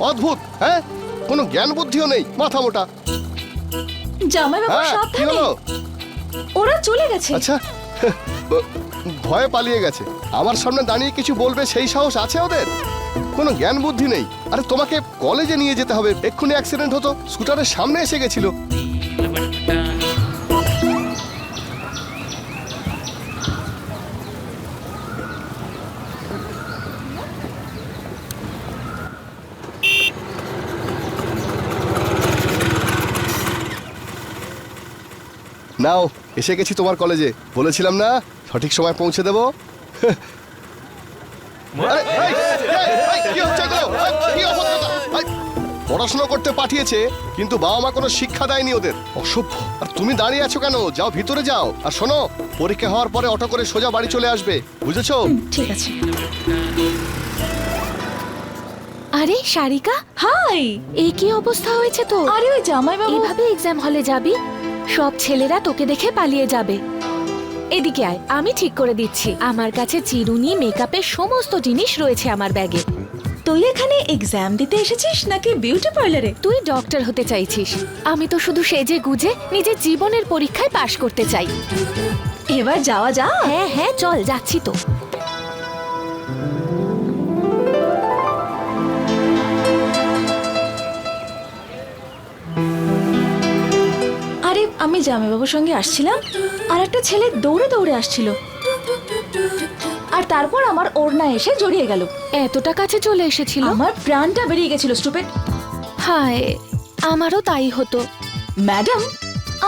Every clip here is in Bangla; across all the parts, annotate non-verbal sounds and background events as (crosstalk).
অদ্ভুত হ্যাঁ? কোনো জ্ঞান বুদ্ধিও নেই মাথা মোটা। জামাইবাবু হ্যাঁ কি সাবধানে। হলো? ওরা চলে গেছে। আচ্ছা ভয়ে পালিয়ে গেছে। আমার সামনে দাঁড়িয়ে কিছু বলবে সেই সাহস আছে ওদের? কোনো জ্ঞান বুদ্ধি নেই। আরে তোমাকে কলেজে নিয়ে যেতে হবে। এক্ষুনি অ্যাক্সিডেন্ট হতো। স্কুটারের সামনে এসে গেছিল। নাও এসে গেছি তোমার কলেজে। বলেছিলাম না সঠিক সময় পৌঁছে দেবো। পড়াশোনা করতে পাঠিয়েছে কিন্তু বাবা মা কোনো শিক্ষা দেয়নি ওদের। অসভ্য। আর তুমি দাঁড়িয়ে আছো কেন? যাও ভিতরে যাও। আর শোনো পরীক্ষা হওয়ার পরে অটো করে সোজা বাড়ি চলে আসবে। বুঝেছ? ঠিক আছে। আরে সারিকা হাই! এই কি অবস্থা হয়েছে তো আরে ওই জামাইবাবু। এভাবে এক্সাম হলে যাবি? সব ছেলেরা তোকে দেখে পালিয়ে যাবে। এদিকে আয় আমি ঠিক করে দিচ্ছি। আমার কাছে চিরুনি মেকআপের সমস্ত জিনিস রয়েছে আমার ব্যাগে। তুই এখানে এক্সাম দিতে এসেছিস নাকি বিউটি পার্লারে তুই ডক্টর হতে চাইছিস। আমি তো শুধু সেজে গুজে নিজের জীবনের পরীক্ষায় পাশ করতে চাই। এবার যাওয়া যা হ্যাঁ হ্যাঁ চল যাচ্ছি তো। আমি জামাইবাবুর সঙ্গে আসছিলাম আর একটা ছেলে দৌড়ে দৌড়ে আসছিল। আর তারপর আমার ওড়না এসে জড়িয়ে গেল। এতটা কাছে চলে এসেছিল? আমার প্রাণটা বেরিয়ে গেছিল স্টুপেড। হায় আমারও তাই হতো। ম্যাডাম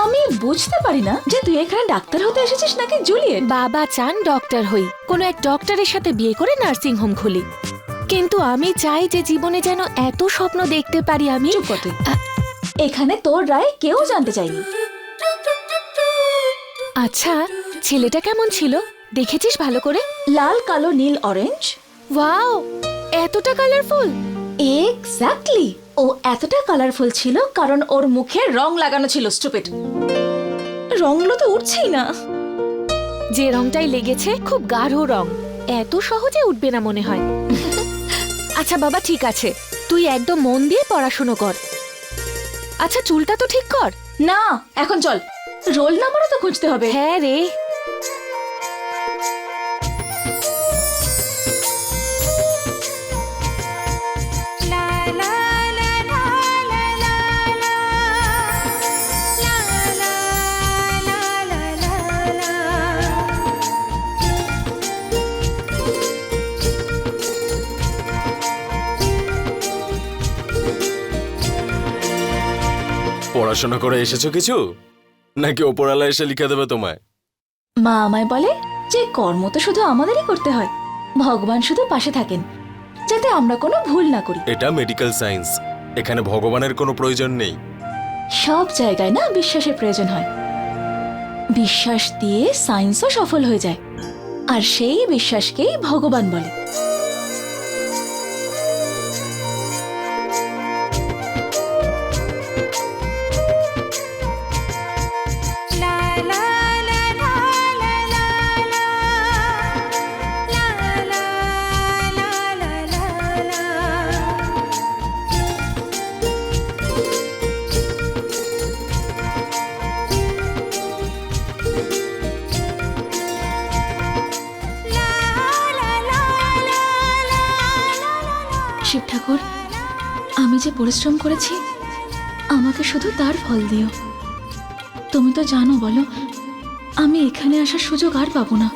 আমি বুঝতে পারি না যে তুই এখানে ডাক্তার হতে এসেছিস নাকি জুলিয়েট? বাবা চান ডক্টর হই। কোনো এক ডক্টরের সাথে বিয়ে করে নার্সিং হোম খুলি। কিন্তু আমি চাই যে জীবনে যেন এত স্বপ্ন দেখতে পারি আমি। এখানে তোর রায় কেউ জানতে চাইনি আচ্ছা ছেলেটা কেমন ছিল? দেখেছিস ভালো করে? লাল কালো নীল অরেঞ্জ ওয়াও এতটা কালারফুল এক্স্যাক্টলি ও এতটা কালারফুল ছিল কারণ ওর মুখে রং লাগানো ছিল স্টুপিড রংগুলো তো উঠছেই না। যে রংটাই লেগেছে খুব গাঢ় রং। এত সহজে উঠবে না মনে হয়। (laughs) আচ্ছা বাবা ঠিক আছে। তুই একদম মন দিয়ে পড়াশুনো কর। আচ্ছা চুলটা তো ঠিক কর। না এখন চল। রোল নাম্বারও তো খুঁজতে হবে হ্যাঁ রে পড়াশোনা করে এসেছ কিছু নাকি ওপরালা এসে লিখে দেবে তোমায়? মা আমায় বলে যে কর্ম তো শুধু আমাদেরই করতে হয়। ভগবান শুধু পাশে থাকেন যাতে আমরা কোনো ভুল না করি। এটা মেডিকেল সায়েন্স এখানে ভগবানের কোনো প্রয়োজন নেই। সব জায়গায় না বিশ্বাসের প্রয়োজন হয়। বিশ্বাস দিয়ে সায়েন্সও সফল হয়ে যায়। আর সেই বিশ্বাসকেই ভগবান বলে। শিব ঠাকুর, আমি যে পরিশ্রম করেছি, আমাকে শুধু তার ফল দিও। তুমি তো জানো বলো, আমি এখানে আসার সুযোগ আর পাবো না।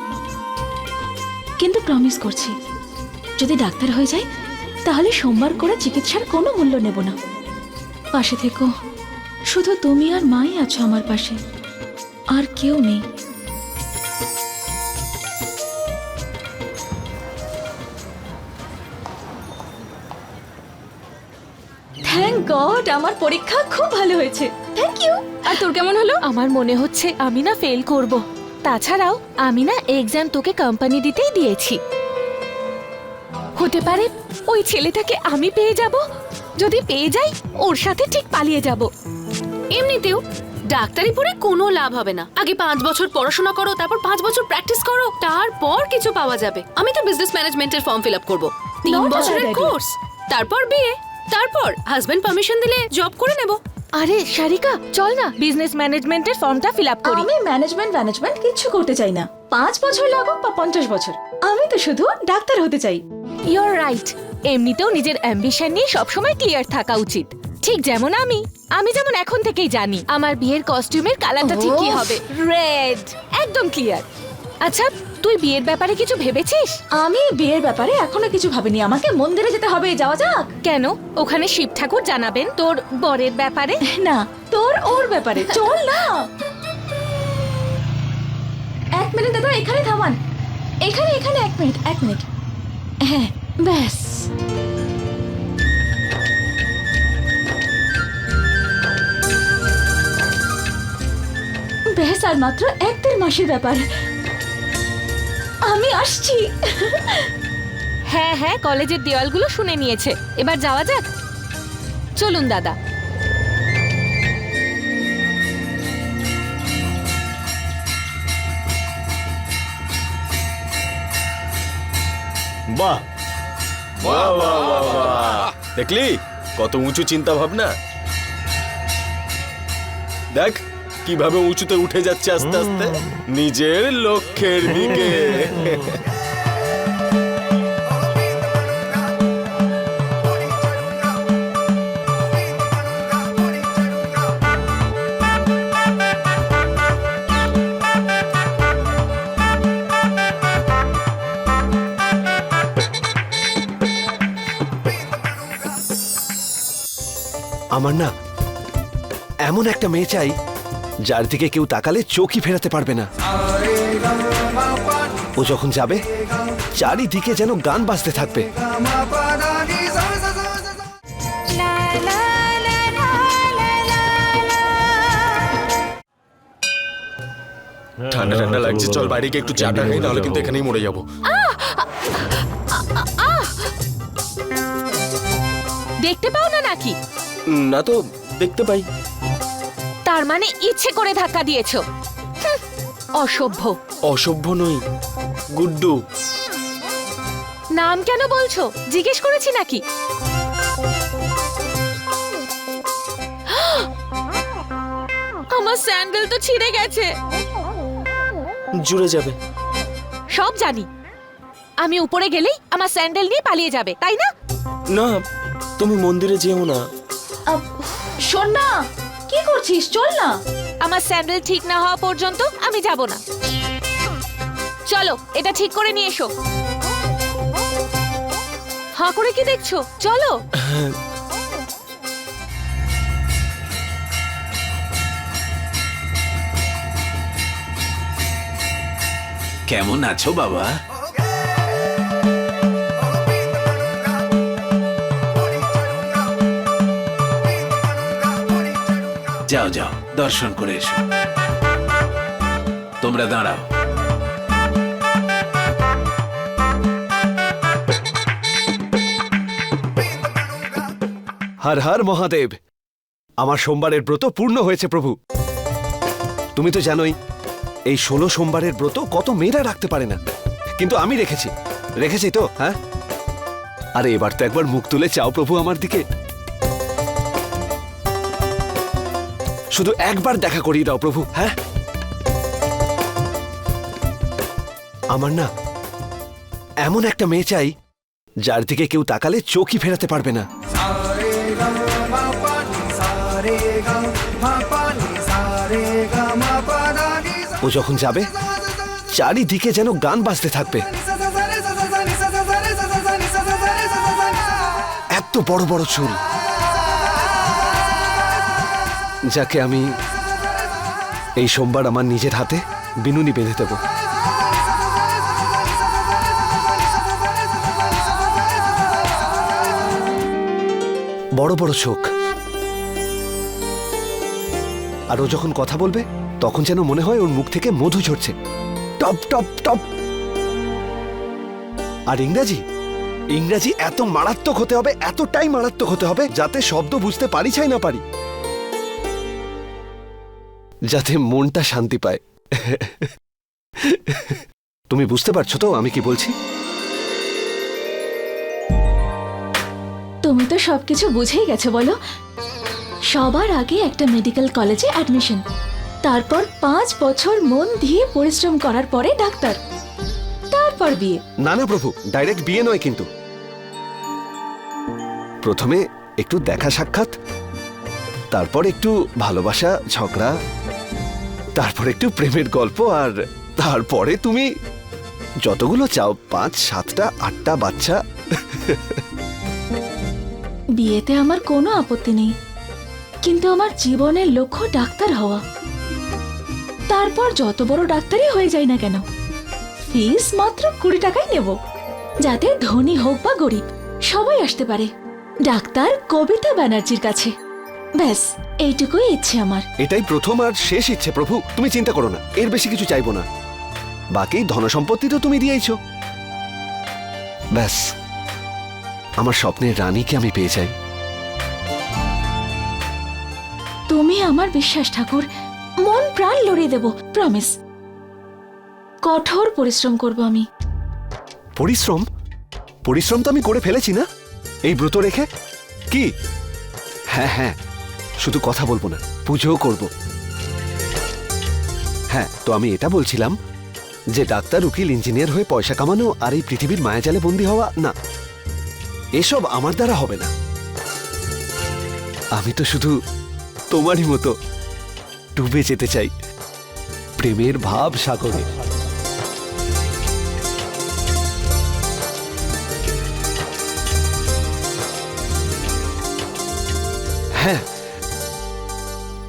কিন্তু প্রমিস করছি, যদি ডাক্তার হয়ে যাই, তাহলে সোমবার করে চিকিৎসার কোনো মূল্য নেব না। পাশে থেকো, শুধু তুমি আর মাই আছো আমার পাশে, আর কেউ নেই। গড আমার পরীক্ষা খুব ভালো হয়েছে। থ্যাংক ইউ আর তোর কেমন হলো? আমার মনে হচ্ছে আমি না ফেল করব। তাছাড়াও আমি না এক্সাম তোকে কোম্পানি দিতেই দিয়েছি। হতে পারে ওই ছেলেটাকে আমি পেয়ে যাব? যদি পেয়ে যাই ওর সাথে ঠিক পালিয়ে যাব। এমনিতেও ডাক্তারি পড়ে কোনো লাভ হবে না। আগে পাঁচ বছর পড়াশোনা করো তারপর পাঁচ বছর প্র্যাকটিস করো তারপর কিছু পাওয়া যাবে। আমি তো বিজনেস ম্যানেজমেন্টের ফর্ম ফিল আপ করব। তিন বছরের কোর্স তারপর বিয়ে তারপর হাজবেন্ড পারমিশন দিলে জব করে নেব। আরে শারিকা চল না। বিজনেস ম্যানেজমেন্টের ফর্মটা ফিল আপ করি। আমি ম্যানেজমেন্ট ম্যানেজমেন্ট কিচ্ছু করতে চাই না। পাঁচ বছর লাগুক বা পঞ্চাশ বছর আমি তো শুধু ডাক্তার হতে চাই। ইউর রাইট এমনিতেও নিজের অ্যাম্বিশন নিয়ে সবসময় ক্লিয়ার থাকা উচিত। ঠিক যেমন আমি। আমি যেমন এখন থেকেই জানি আমার বিয়ের কস্টিউমের কালারটা ঠিক কি হবে। রেড একদম ক্লিয়ার আচ্ছা তুই বিয়ের ব্যাপারে কিছু ভেবেছিস? আমি বিয়ের ব্যাপারে এখনও কিছু ভাবিনি। আমাকে মন্দিরে যেতে হবে যাওয়া যাক। কেন? ওখানে শিব ঠাকুর জানাবেন। তোর বরের ব্যাপারে? না তোর ওর ব্যাপারে। চল না। এক মিনিট দাদা এখানে থামান। এখানে এখানে এক মিনিট এক মিনিট। হ্যাঁ ব্যাস। ব্যাস আর মাত্র এক দেড় মাসের ব্যাপার। আসছি। হ্যাঁ হ্যাঁ কলেজের দেওয়ালগুলো শুনে নিয়েছে। এবার যাওয়া যাক। চলুন দাদা। বাহ। বাহ বাহ বাহ বাহ। দেখলি? কত উঁচু চিন্তা ভাবনা দেখ কীভাবে উঁচুতে উঠে যাচ্ছে আস্তে আস্তে? নিজের লক্ষ্যের দিকে। আমার না এমন একটা মেয়ে চাই যার দিকে কেউ তাকালে চোখই ফেরাতে পারবে না। ও যখন যাবে চারিদিকে যেন গান বাজতে থাকবে। ঠান্ডা ঠান্ডা লাগছে চল বাইরে গিয়ে একটু চাটা খাই নাহলে কিন্তু এখানেই মরে যাব। দেখতে পাও না নাকি? না তো দেখতে পাই। তার মানে ইচ্ছে করে ধাক্কা দিয়েছ। হুঁ, অসভ্য। অসভ্য নই গুড্ডু। নাম কেন বলছো? জিজ্ঞেস করেছি নাকি? (gasps) আমার স্যান্ডেল তো ছিঁড়ে গেছে। জুড়ে যাবে। সব জানি। আমি উপরে গেলেই আমার স্যান্ডেল নিয়ে পালিয়ে যাবে তাই না? না তুমি মন্দিরে যেও না। শোন না। করছিস? চল না। আমার স্যান্ডেল ঠিক না হওয়া পর্যন্ত আমি যাব না। চলো এটা ঠিক করে নিয়ে এসো। হাঁ করে কি দেখছ? চলো। কেমন আছো বাবা? যাও যাও, দর্শন করে এসো। তোমরা দাঁড়াও। হর হর মহাদেব, আমার সোমবারের ব্রত পূর্ণ হয়েছে প্রভু। তুমি তো জানোই, এই ষোলো সোমবারের ব্রত কত মেয়েরা রাখতে পারে না। কিন্তু আমি রেখেছি। রেখেছি তো হ্যাঁ? আরে এবার তো একবার মুখ তুলে চাও প্রভু আমার দিকে। শুধু একবার দেখা করিয়ে দাও, প্রভু হ্যাঁ? আমার না এমন একটা মেয়ে চাই যার দিকে কেউ তাকালে চোখই ফেরাতে পারবে না। ও যখন যাবে, চারিদিকে যেন গান বাজতে থাকবে। এত বড় বড় চুল। যাকে আমি এই সোমবার আমার নিজের হাতে বিনুনি বেঁধে দেব। বড় বড় চোখ আর ও যখন কথা বলবে, তখন যেন মনে হয় ওর মুখ থেকে মধু ঝরছে। Top top top. আর ইংরাজি? ইংরাজি এত মারাত্মক হতে হবে, এতটাই মারাত্মক হতে হবে, যাতে শব্দ বুঝতে পারি চাই না পারি। যাতে মনটা শান্তি পায়। তুমি বুঝতে পারছ তো আমি কি বলছি? তুমি তো সবকিছু বুঝেই গেছো বলো। সবার আগে একটা মেডিকেল কলেজে অ্যাডমিশন তারপর পাঁচ বছর মন দিয়ে পরিশ্রম করার পরে ডাক্তার। তারপর বিয়ে। না না প্রভু ডাইরেক্ট বিয়ে নয় কিন্তু। প্রথমে একটু দেখা সাক্ষাৎ তারপর একটু ভালোবাসা ঝগড়া তারপর একটু প্রেমের গল্প আর তারপরে তুমি যতগুলো চাও, পাঁচ, সাতটা, আটটা বাচ্চা। বিয়েতে আমার কোনো আপত্তি নেই, কিন্তু আমার জীবনের লক্ষ্য ডাক্তার হওয়া। তারপর যত বড় ডাক্তারই হয়ে যায় না কেন ফিস মাত্র কুড়ি টাকাই নেব, যাতে ধনী হোক বা গরিব, সবাই আসতে পারে। ডাক্তার কবিতা ব্যানার্জির কাছে। ব্যাস এইটুকুই ইচ্ছে আমার। এটাই প্রথম আর শেষ ইচ্ছে প্রভু। তুমি চিন্তা করো না এর বেশি কিছু চাইব না। বাকি ধনসম্পত্তি তো তুমি দিয়েছ ব্যাস আমার স্বপ্নের রানীকে আমি পেয়ে যাই। তুমি আমার বিশ্বাস ঠাকুর। মন প্রাণ লড়িয়ে দেব প্রমিস কঠোর পরিশ্রম করব আমি। পরিশ্রম? পরিশ্রম তো আমি করে ফেলেছি না? এই ব্রত রেখে কি? হ্যাঁ হ্যাঁ। শুধু কথা বলব না, পুজোও করব। হ্যাঁ তো আমি এটা বলছিলাম যে ডাক্তার, উকিল, ইঞ্জিনিয়ার হয়ে পয়সা কামানো আর এই পৃথিবীর মায়াজালে বন্দী হওয়া, না। এসব আমার দ্বারা হবে না। আমি তো শুধু তোমারই মতো ডুবে যেতে চাই, প্রেমের ভাব সাগরে। হ্যাঁ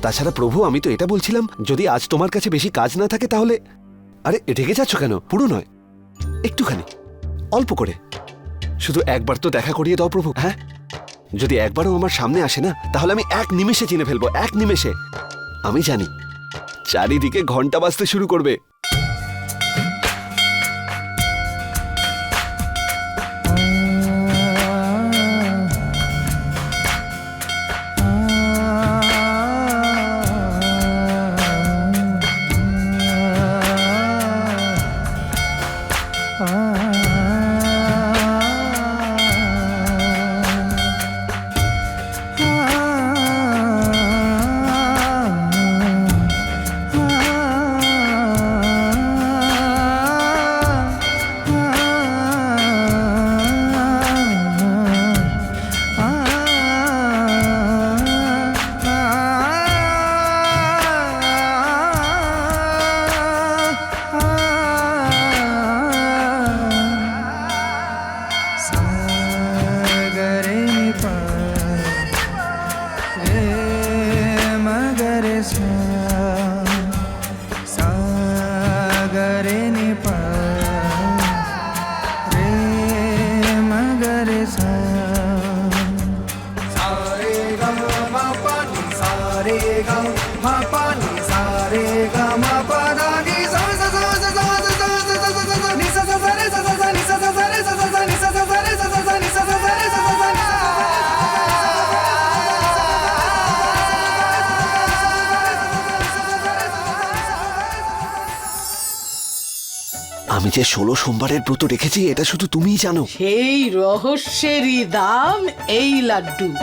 তাছাড়া প্রভু, আমি তো এটা বলছিলাম, যদি আজ তোমার কাছে বেশি কাজ না থাকে তাহলে আরে ঢেকে যাচ্ছ কেন? পুরো নয়। একটুখানি। অল্প করে। শুধু একবার তো দেখা করিয়ে দাও প্রভু হ্যাঁ? যদি একবারও আমার সামনে আসে না, তাহলে আমি এক নিমেষে চিনে ফেলব, এক নিমেষে। আমি জানি, চারিদিকে ঘণ্টা বাজতে শুরু করবে। আমি যে ষোলো সোমবারের ব্রত রেখেছি, এটা শুধু তুমিই জানো। সেই রহস্যেরই দাম এই লাড্ডু।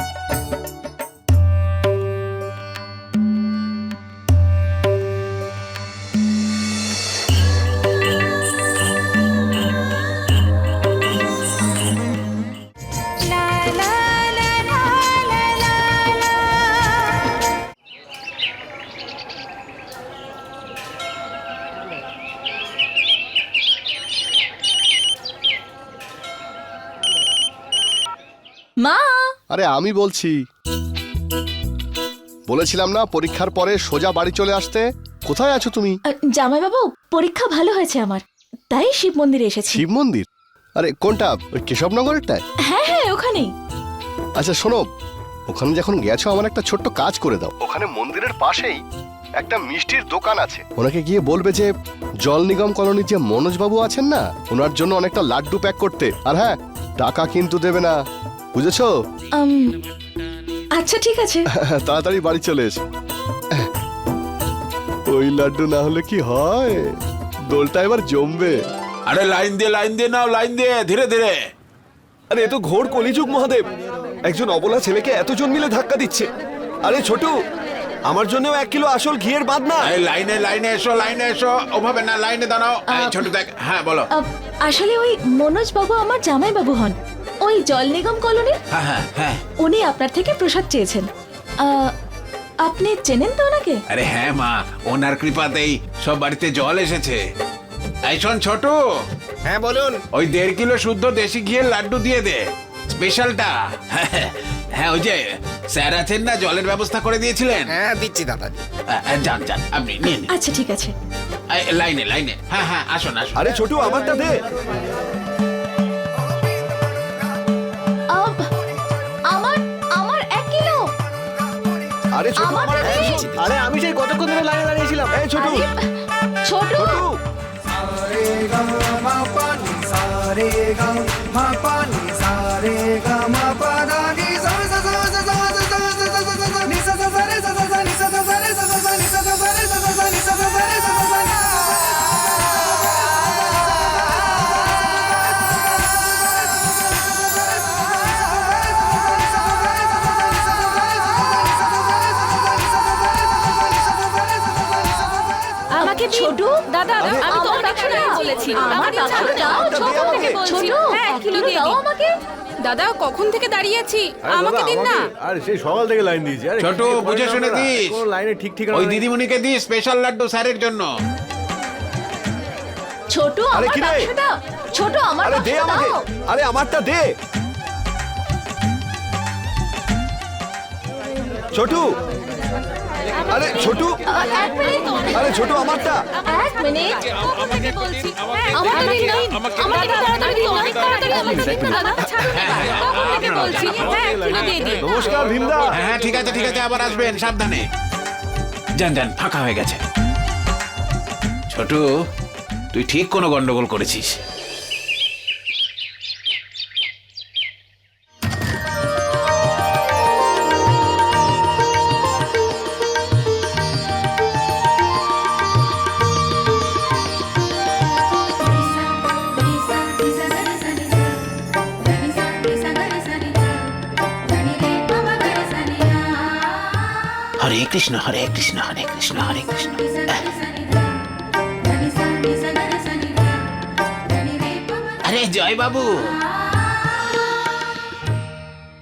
আমি বলছি। বলেছিলাম না পরীক্ষার পরে সোজা বাড়ি চলে আসতে? কোথায় আছো তুমি? জামাইবাবু পরীক্ষা ভালো হয়েছে আমার। তাই শিব মন্দিরে এসেছি। শিব মন্দির? আরে কোনটা? ওই কেশবনগরেরটায়? হ্যাঁ হ্যাঁ ওখানেই। আচ্ছা শোনো। ওখানে যখন গেছো আমার একটা ছোট্ট কাজ করে দাও। ওখানে মন্দিরের পাশেই একটা মিষ্টির দোকান আছে। ওনাকে গিয়ে বলবে যে জল নিগম কলোনির যে মনোজবাবু আছেন না? ওনার জন্য অনেকটা লাড্ডু প্যাক করতে। আর হ্যাঁ টাকা কিন্তু দেবে না। বুঝেছ? আম, আচ্ছা ঠিক আছে। (laughs) তাড়াতাড়ি বাড়ি চলে এসো। ওই লাড্ডু না হলে কি হয়? দোলটা এবার জমবে। আরে লাইন দিয়ে লাইন দিয়ে নাও লাইন দিয়ে ধীরে ধীরে। আরে এ তো ঘোর কলিযুগ মহাদেব। একজন অবলা ছেলেকে এতজন মিলে ধাক্কা দিচ্ছে। আরে ছোটু আমার জন্যও এক কিলো আসল ঘিয়ের বাদ না। এই লাইনে লাইনে এসো লাইনে এসো। ওভাবে না লাইনে দাঁড়াও। এই ছোট দেখ হ্যাঁ বলো। আসলে ওই মনোজ বাবু আমার জামাই বাবু হন। ওই জল নিগম কলোনির? হ্যাঁ হ্যাঁ হ্যাঁ। উনি আপনার থেকে প্রসাদ চেয়েছেন। আহ, আপনি চেনেন তো ওনাকে? আরে হ্যাঁ মা ওনার কৃপাতেই সব বাড়িতে জল এসেছে। এই শোন ছোট। হ্যাঁ বলুন। ওই দেড় কিলো শুদ্ধ দেশি ঘিয়ের লাড্ডু দিয়ে দে স্পেশালটা হ্যাঁ ওই যে স্যার আছেন না জলের ব্যবস্থা করে দিয়েছিলেন? হ্যাঁ দিচ্ছি দাদা। যান যান আপনি নিন নিন। আচ্ছা ঠিক আছে। লাইনে লাইনে। হ্যাঁ হ্যাঁ আসুন আসুন। আরে ছোটু আমারটা দে। আরে ছোট আমার আরে আমি সেই কতক্ষণ ধরে লাইনে দাঁড়িয়েছিলাম? এই ছোট। আরে, ছোট। Mapani, sare, ga, mapani, sare, ga, mapadani. Chhotu? দাদা আমি তো অনেক সময় বলেছি। আমার না। দাও, ছোট থেকে বলছি। হ্যাঁ এক এক কিলো দিয়ে দাও আমাকে? দাদা কখন থেকে দাঁড়িয়ে আছি আমাকে দিন না। আরে সেই সকাল থেকে লাইন দিয়েছি। আরে ছোটু, বুঝে শুনে দিস। কোনো লাইনে ঠিক ঠিক ওই দিদিমণিকে দি স্পেশাল লাড্ডু স্যারের জন্য। ছোট আরে আমার রে? ছোট আমার আরে দে আমাকে। আরে আমারটা দে। ছোটু আরে ছোটু। আরে ছোট আমারটা। এক মিনিট। বলছি হ্যাঁ, আমাকে আমাকে দিন। না। আমাকে তাড়াতাড়ি দিন, অনেক তাড়াতাড়ি আমাকে দিন। না, দাদা। ছাড়ো না, কখন বলছি। হ্যাঁ দিয়ে দিন। নমস্কার ভীমদা। হ্যাঁ হ্যাঁ ঠিক আছে ঠিক আছে আবার আসবেন সাবধানে। যান যান ফাঁকা হয়ে গেছে। ছোট তুই ঠিক কোনো গন্ডগোল করেছিস। হরে কৃষ্ণ হরে কৃষ্ণ হরে কৃষ্ণ হরে কৃষ্ণ আরে জয় বাবু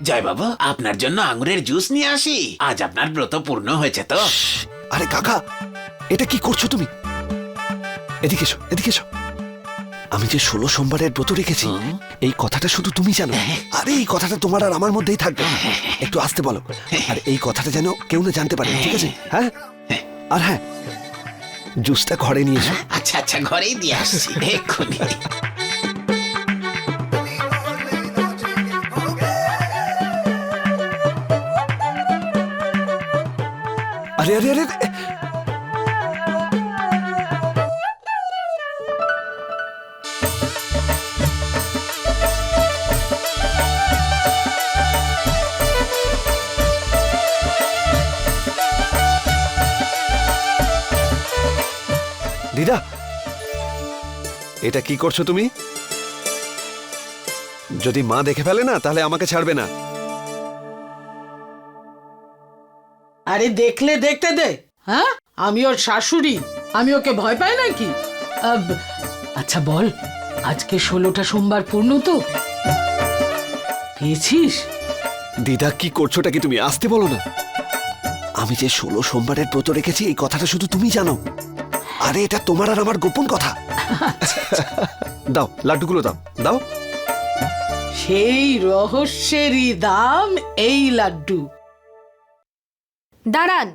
জয় বাবু আপনার জন্য আঙুরের জুস নিয়ে আসি। আজ আপনার ব্রত পূর্ণ হয়েছে তো। আরে কাকা, এটা কি করছ তুমি? এদিকে এসো এদিকে এসো। আমি যে ষোলো সোমবারের ব্রত রেখেছি এই কথাটা শুধু তুমি জানো? আরে এই কথাটা তোমার আর আমার মধ্যেই থাকবে। একটু আসতে বলো। আর এই কথাটা যেন কেউ না জানতে পারে ঠিক আছে? হ্যাঁ। আর হ্যাঁ জুসটা ঘরে নিয়ে এসো। আচ্ছা আচ্ছা ঘরেই দিয়ে আসছি। এক্ষুনি। আরে আরে আরে এটা কি করছ তুমি? যদি মা দেখে ফেলে না তাহলে আমাকে ছাড়বে না। আরে দেখলে দেখতে দে। হ্যাঁ? আমি ওর শাশুড়ি। আমি ওকে ভয় পাই নাকি? আব, আচ্ছা বল আজকে ষোলোটা সোমবার পূর্ণ তো। পেয়েছিস? দিদা কি করছোটা কি তুমি? আসতে বলো না। আমি যে ষোলো সোমবারের ব্রত রেখেছি এই কথাটা শুধু তুমি জানো। আরে এটা তোমার আর আমার গোপন কথা। দাও লাড্ডুগুলো দাও দাও। সেই রহস্যেরই দাম এই লাড্ডু। দাঁড়ান